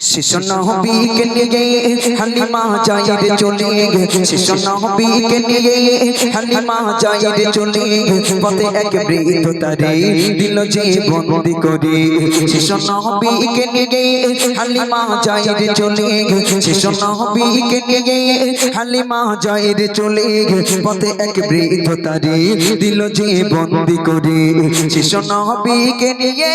শিশু নবীকে নিয়ে হালিমা যাইরে চলে শিশু নবীকে নিয়ে হালিমা যাইরে চলে পথে এক বৃদ্ধ তারে দিল যে বন্দি করে। শিশু নবীকে নিয়ে হালিমা যাইরে চলে শিশু নবীকে নিয়ে হালিমা যাইরে চলে পথে এক বৃদ্ধ তারে দিল যে বন্দি করে। শিশু নবীকে নিয়ে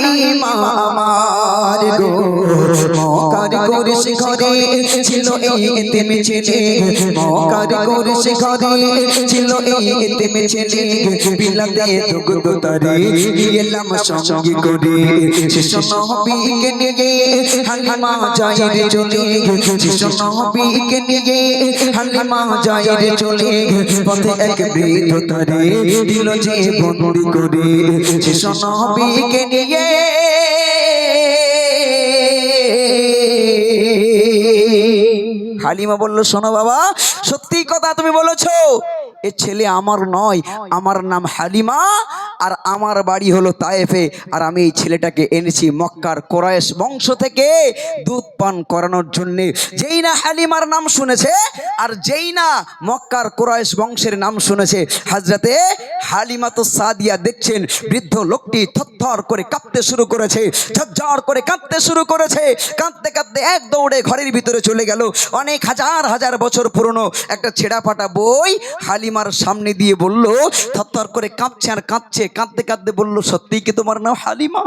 হালিমা গো মকার করিস ঘরে ছিল এই এতেমে ছেলে। মকার করিস ঘরে ছিল এই এতেমে ছেলে। বিলাতে দুগ্ধ তারে এলাম সঙ্গী করে। শেষ নবীকে নিয়ে হালিমা যায় রে চলে। শেষ নবীকে নিয়ে হালিমা যায় রে চলে। পথে এক বৃদ্ধ তারে দিল যে বন্দি করে। শেষ নবীকে নিয়ে হালিমা বলল শোনো বাবা সত্যি কথা তুমি বলেছ। এ ছেলে আমার নয় আমার নাম হালিমা আর আমার বাড়ি হলো তায়েফে। আর আমি এই ছেলেটাকে এনেছি মক্কার কোরায়েশ বংশ থেকে দুধ পান করানোর জন্যে। যেই না হালিমার নাম শুনেছে আর যেই না মক্কার কোরায়েশ বংশের নাম শুনেছে হাজরাতে হালিমা তো সাদিয়া দেখছেন বৃদ্ধ লোকটি থরথর করে কাঁপতে শুরু করেছে ঝরঝর করে কাঁদতে শুরু করেছে কাঁদতে কাঁদতে এক দৌড়ে ঘরের ভিতরে চলে গেল। অনেক হাজার হাজার বছর পুরনো একটা ছেঁড়া ফাটা বই হালিমার সামনে দিয়ে বলল থরথর করে কাঁপছে আর কাঁদছে কাঁদতে কাঁদতে বলল সত্যিই কি তোমার নাম হালিমা?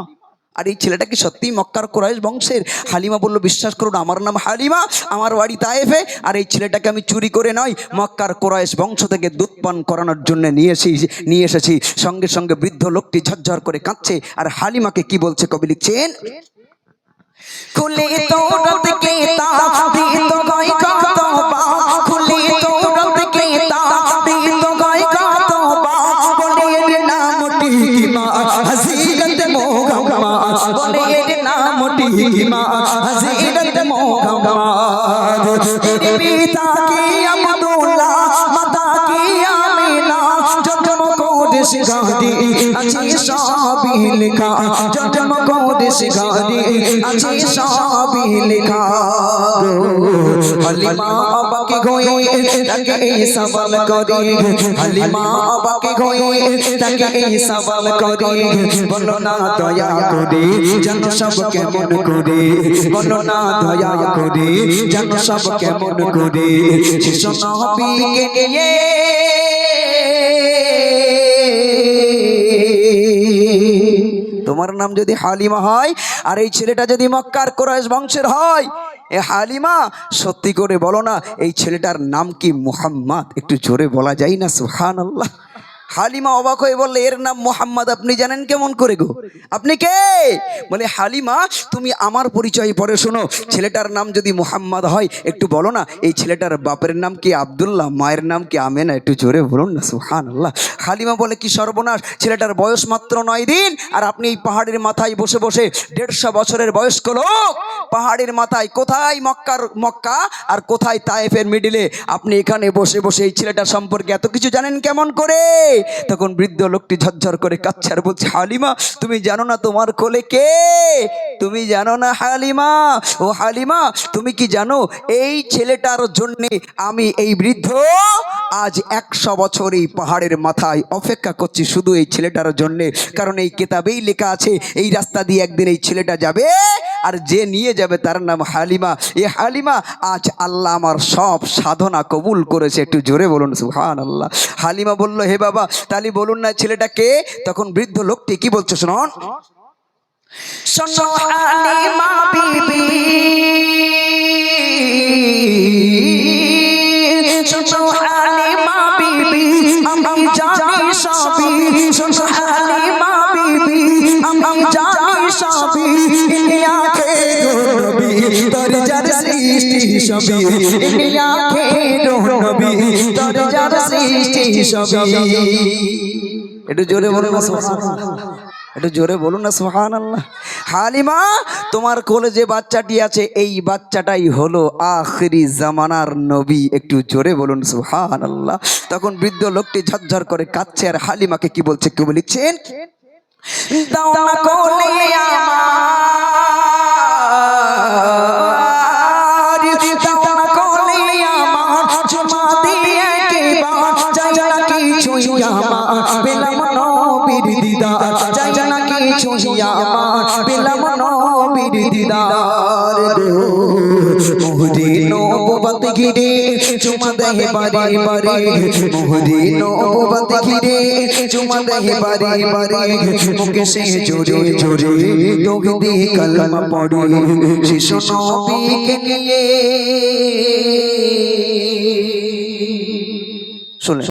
আর এই ছেলেটা কি সত্যিই মক্কার কোরাইশ বংশের? হালিমা বলল বিশ্বাস করুন আমার নাম হালিমা আমার বাড়ি তায়েফে আর এই ছেলেটাকে আমি চুরি করে নয় মক্কার কোরাইশ বংশ থেকে দুধ পান করানোর জন্য নিয়ে এসেছি নিয়ে এসেছি। সঙ্গে সঙ্গে বৃদ্ধ লোকটি ঝরঝর করে কাঁদছে আর হালিমাকে কি বলছে কবি লিখছেন? খুলে তোরত নামটি কি মা হসিরত মোগম্মা তেরে পিতা কি আব্দুল্লাহ মাতা কি আমিনা জন্ম কোদেশ গাদি আছে লেখা জন্ম কোদেশ গাদি আছে সবই লেখা হালিমা বাবাকে গয়ে তাকে এই সওয়াল করি হালিমা বাবাকে গয়ে তাকে এই সওয়াল করি বলো না দয়া করে জানো সব কেমন করে বলো না দয়া করে জানো সব কেমন করে শিশু নবীকে নিয়ে তোমার নাম যদি হালিমা হয়, আর এই ছেলেটা যদি মক্কার কোরআশ বংশের হয়, এ হালিমা, সত্যি করে বলো না, এই ছেলেটার নাম কি মুহাম্মদ? একটু জোরে বলা যায় না সুহান আল্লাহ হালিমা অবাক হয়ে বললে, এর নাম মোহাম্মদ, আপনি জানেন কেমন করে গো? আপনি কে? বলে, হালিমা, তুমি আমার পরিচয় পরে শোনো। ছেলেটার নাম যদি মোহাম্মদ হয়, একটু বলো না, এই ছেলেটার বাপের নাম কি আবদুল্লাহ, মায়ের নাম কি আমেনা? একটু জোরে বলুন না সুহান আল্লাহ হালিমা বলে, কি সর্বনাশ, ছেলেটার বয়স মাত্র নয় দিন, আর আপনি এই পাহাড়ের মাথায় বসে বসে দেড়শো বছরের বয়স্ক লোক। পাহাড়ের মাথায় কোথায় মক্কার, মক্কা, আর কোথায় তায়েফের মিডিলে? আপনি এখানে বসে বসে এই ছেলেটা সম্পর্কে এত কিছু জানেন কেমন করে? তখন বৃদ্ধ লোকটি ঝরঝর করে কাচ্ছে আর বলছে, হালিমা, তুমি জানো না তোমার কোলে কে? তুমি জানো না হালিমা? ও হালিমা, তুমি কি জানো? এই ছেলেটার জন্যে আমি এই বৃদ্ধ আজ একশো বছর এই পাহাড়ের মাথায় অপেক্ষা করছি শুধু এই ছেলেটার জন্যে। কারণ এই কেতাবেই লেখা আছে, এই রাস্তা দিয়ে একদিন এই ছেলেটা যাবে আর যে নিয়ে যাবে তার নাম হালিমা। এ হালিমা, আজ আল্লাহ আমার সব সাধনা কবুল করেছে। একটু জোরে বলুন সুহান আল্লাহ হালিমা বলল, হে বাবা তালি বলুন না, ছেলেটা কে? তখন বৃদ্ধ লোকটি কি বলছে শোনন। শোনো হালিমা বিবি। একটু জোরে বলুন না একটু জোরে বলুন না সুহান হালিমা, তোমার কোলে যে বাচ্চাটি আছে, এই বাচ্চাটাই হলো আখরি জামানার নবী। একটু জোরে বলুন সুহান আল্লাহ তখন বৃদ্ধ লোকটি ঝরঝর করে কাচ্ছে আর হালিমাকে কি বলছে কেউ লিখছেন দাও কোলে আমার। দিদার মোহরে নববত ঘিরে চুমা দেহে বারে বারে মোহরে নববত ঘিরে চুমা দেহে বারে বারে মুখে সে জোরে জোরে তোকে দিয়ে কলমা পড়ে। শিশু নবীকে নিয়ে শুনে।